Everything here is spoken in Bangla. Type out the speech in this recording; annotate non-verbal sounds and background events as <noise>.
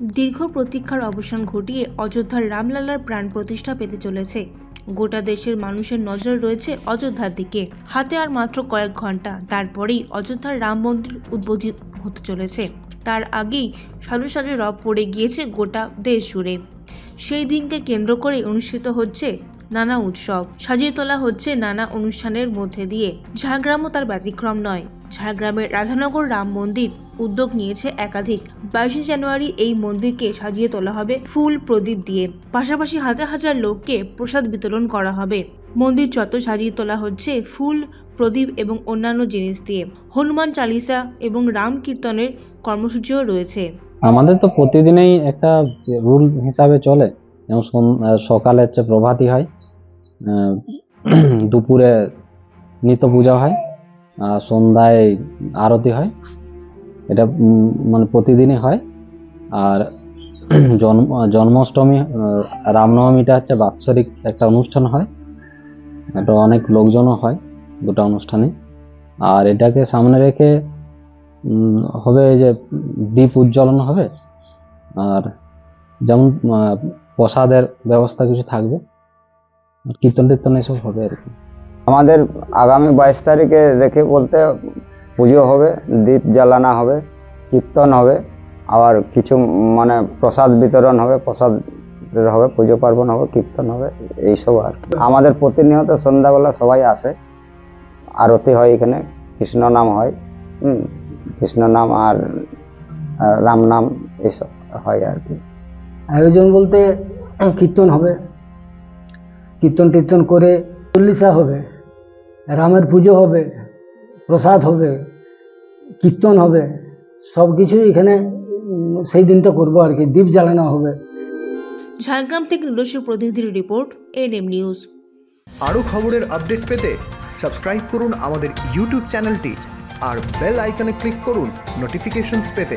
দীর্ঘ প্রতীক্ষার অবসান ঘটিয়ে অযোধ্যার রামলালার প্রাণ প্রতিষ্ঠা পেতে চলেছে। গোটা দেশের মানুষের নজর রয়েছে অযোধ্যার দিকে। হাতে আর মাত্র কয়েক ঘণ্টা তারপরেই অযোধ্যার রাম মন্দির উদ্বোধিত হতে চলেছে। তার আগেই সালু সাজে রব পড়ে গিয়েছে গোটা দেশ জুড়ে। সেই দিনকে কেন্দ্র করে অনুষ্ঠিত হচ্ছে নানা উৎসব। সাজিয়ে তোলা হচ্ছে নানা অনুষ্ঠানের মধ্যে দিয়ে। ঝাড়গ্রামও তার ব্যতিক্রম নয়। ঝাড়গ্রামের রাধানগর রাম মন্দির উদ্যোগ নিয়েছে একাধিক। বাইশে জানুয়ারি এই মন্দিরকে সাজিয়ে তোলা হবে ফুল প্রদীপ দিয়ে। পাশাপাশি হাজার হাজার লোককে প্রসাদ বিতরণ করা হবে। মন্দির চত্বর সাজিয়ে তোলা হচ্ছে ফুল, প্রদীপ এবং অন্যান্য জিনিস দিয়ে। হনুমান চালিসা এবং রাম কীর্তনের কর্মসূচিও রয়েছে। আমাদের তো প্রতিদিনই একটা রুল হিসাবে চলে। যেমন সকালে হচ্ছে প্রভাতী হয় দুপুরে নিত্য পূজা হয় সন্ধ্যায় আরতি হয়। এটা মানে প্রতিদিনই হয়। আর <clears throat> জন্ম, জন্মাষ্টমী রামনবমীটা হচ্ছে বাৎসরিক একটা অনুষ্ঠান হয়। এটা অনেক লোকজনও হয় দুটো অনুষ্ঠানে। আর এটাকে সামনে রেখে হবে যে দ্বীপ উজ্জ্বলন হবে। আর যেমন প্রসাদের ব্যবস্থা কিছু থাকবে। কীর্তন টীর্তন এসব হবে আর কি। আমাদের আগামী বাইশ তারিখে রেখে বলতে পুজো হবে, দীপ জ্বালানো হবে, কীর্তন হবে, আবার কিছু মানে প্রসাদ বিতরণ হবে, প্রসাদ হবে, পুজো পার্বণ হবে, কীর্তন হবে, এইসব আর। আমাদের প্রতিনিয়ত সন্ধ্যাবেলা সবাই আসে, আরতি হয় এখানে, কৃষ্ণ নাম হয় কৃষ্ণ নাম আর রাম নাম, এইসব হয় আর কি আয়োজন বলতে কীর্তন হবে কীর্তন টীর্তন করে চল্লিশা হবে, রামের পুজো হবে প্রসাদ হবে কীর্তন হবে সব কিছুই এখানে সেই দিনটা করব আর কি দ্বীপ জ্বালানো হবে। ঝাড়গ্রাম থেকে নিজস্ব প্রতিনিধির রিপোর্ট এনএম নিউজ। আরও খবরের আপডেট পেতে সাবস্ক্রাইব করুন আমাদের ইউটিউব চ্যানেলটি আর বেল আইকনে ক্লিক করুন নোটিফিকেশনস পেতে।